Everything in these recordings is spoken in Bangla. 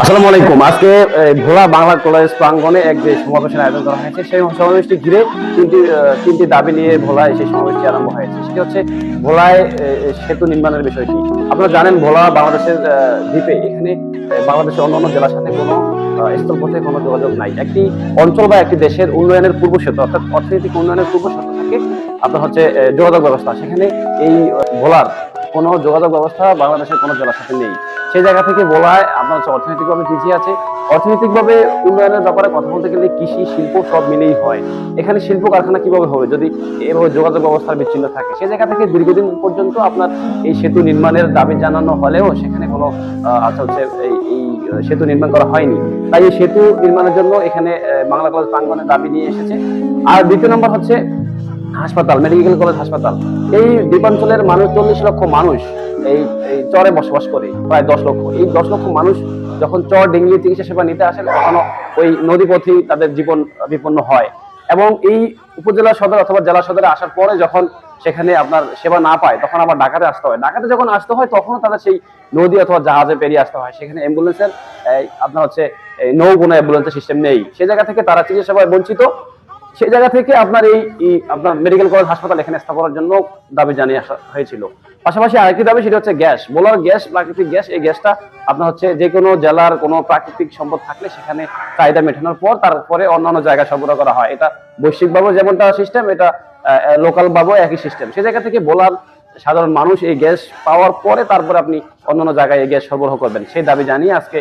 আসসালামু আলাইকুম। আজকে ভোলা বাংলা কলেজ প্রাঙ্গণে এক যে সমাবেশের আয়োজন করা হয়েছে সেই সমাবেশটি ঘিরে তিনটি তিনটি দাবি নিয়ে ভোলায় সেই সমাবেশটি আরম্ভ হয়েছে। সেটি হচ্ছে ভোলায় সেতু নির্মাণের বিষয়টি। আপনারা জানেন ভোলা বাংলাদেশের দ্বীপে এখানে বাংলাদেশের অন্যান্য জেলার সাথে কোনো আহ, স্থলপথে কোনো যোগাযোগ নাই। একটি অঞ্চল বা একটি দেশের উন্নয়নের পূর্ব সেতু অর্থাৎ অর্থনৈতিক উন্নয়নের পূর্ব সেতু থাকে আপনার হচ্ছে যোগাযোগ ব্যবস্থা। সেখানে এই ভোলার কোনো যোগাযোগ ব্যবস্থা বাংলাদেশের কোনো জেলার সাথে নেই। সেই জায়গা থেকে বলায় আপনার হচ্ছে অর্থনৈতিকভাবে পিছিয়ে আছে। অর্থনৈতিকভাবে উন্নয়নের ব্যাপারে কথা বলতে গেলে কৃষি, শিল্প সব মিলেই হয়। এখানে শিল্প কারখানা কীভাবে হবে? যদি এভাবে যোগাযোগ ব্যবস্থার বিচ্ছিন্ন থাকে, সেই জায়গা থেকে দীর্ঘদিন পর্যন্ত আপনার এই সেতু নির্মাণের দাবি জানানো হলেও সেখানে কোনো আচ্ছা হচ্ছে এই এই সেতু নির্মাণ করা হয়নি। তাই এই সেতু নির্মাণের জন্য এখানে বাংলা কলেজ প্রাঙ্গনে দাবি নিয়ে এসেছে। আর দ্বিতীয় নম্বর হচ্ছে হাসপাতাল মেডিকেল কলেজ হাসপাতাল। এই দ্বীপাঞ্চলের মানুষ, চল্লিশ লক্ষ মানুষ এই এই চরে বসবাস করে, প্রায় দশ লক্ষ। এই দশ লক্ষ মানুষ যখন চর, ডেঙ্গি চিকিৎসা সেবা নিতে আসে তখন ওই নদীপথেই তাদের জীবন বিপন্ন হয়। এবং এই উপজেলা সদর অথবা জেলা সদরে আসার পরে যখন সেখানে আপনার সেবা না পায়, তখন আবার ঢাকাতে আসতে হয়। ঢাকাতে যখন আসতে হয় তখন তাদের সেই নদী অথবা জাহাজে পেরিয়ে আসতে হয়। সেখানে অ্যাম্বুলেন্সের আপনার হচ্ছে নৌ কোনো অ্যাম্বুলেন্সের সিস্টেম নেই। সেই জায়গা থেকে তারা চিকিৎসা সেবায় বঞ্চিত। সেই জায়গা থেকে আপনার এই আপনার মেডিকেল কলেজ হাসপাতাল এখানে স্থাপনের জন্য দাবি জানিয়ে আসা হয়েছিল। পাশাপাশি আরেকটি দাবি, সেটা হচ্ছে গ্যাস। বলার গ্যাস, প্রাকৃতিক গ্যাস, এই গ্যাসটা আপনার হচ্ছে যে কোনো জেলার কোনো প্রাকৃতিক সম্পদ থাকলে সেখানে চাহিদা মেটানোর পর তারপরে অন্যান্য জায়গায় সরবরাহ করা হয়। এটা বৈশ্বিকভাবে যেমনটা সিস্টেম এটা লোকাল ভাবেও একই সিস্টেম সেই জায়গা থেকে বলার সাধারণ মানুষ এই গ্যাস পাওয়ার পরে তারপরে আপনি অন্যান্য জায়গায় এই গ্যাস সরবরাহ করবেন। সেই দাবি জানিয়ে আজকে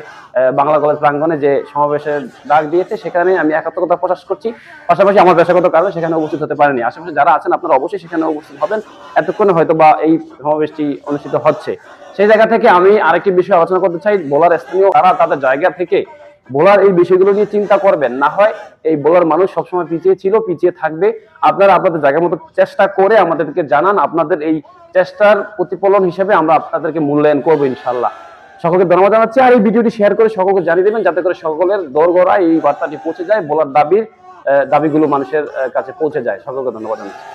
বাংলা কলেজ প্রাঙ্গনে যে সমাবেশের ডাক দিয়েছে, সেখানে আমি একাত্মকতা প্রকাশ করছি। পাশাপাশি আমার পেশাগত কারণে সেখানে উপস্থিত হতে পারেনি। আশেপাশে যারা আছেন, আপনারা অবশ্যই সেখানে উপস্থিত হবেন। এতক্ষণে হয়তো বা এই সমাবেশটি অনুষ্ঠিত হচ্ছে। সেই জায়গা থেকে আমি আরেকটি বিষয় আলোচনা করতে চাই। বোলার স্থানীয়, তারা তাদের জায়গা থেকে বোলার এই বিষয়গুলো নিয়ে চিন্তা করবেন। না হয় এই বোলার মানুষ সবসময় পিছিয়ে ছিল, পিছিয়ে থাকবে। আপনারা আপনাদের জায়গার মতো চেষ্টা করে আমাদেরকে জানান, আপনাদের এই চেষ্টার প্রতিফলন হিসেবে আমরা আপনাদেরকে মূল্যায়ন করব ইনশাল্লাহ সকলকে ধন্যবাদ জানাচ্ছি, আর এই ভিডিওটি শেয়ার করে সকলকে জানিয়ে দেবেন, যাতে করে সকলের দোরগোড়ায় এই বার্তাটি পৌঁছে যায়, বোলার দাবির দাবিগুলো মানুষের কাছে পৌঁছে যায়। সকলকে ধন্যবাদ জানাচ্ছি।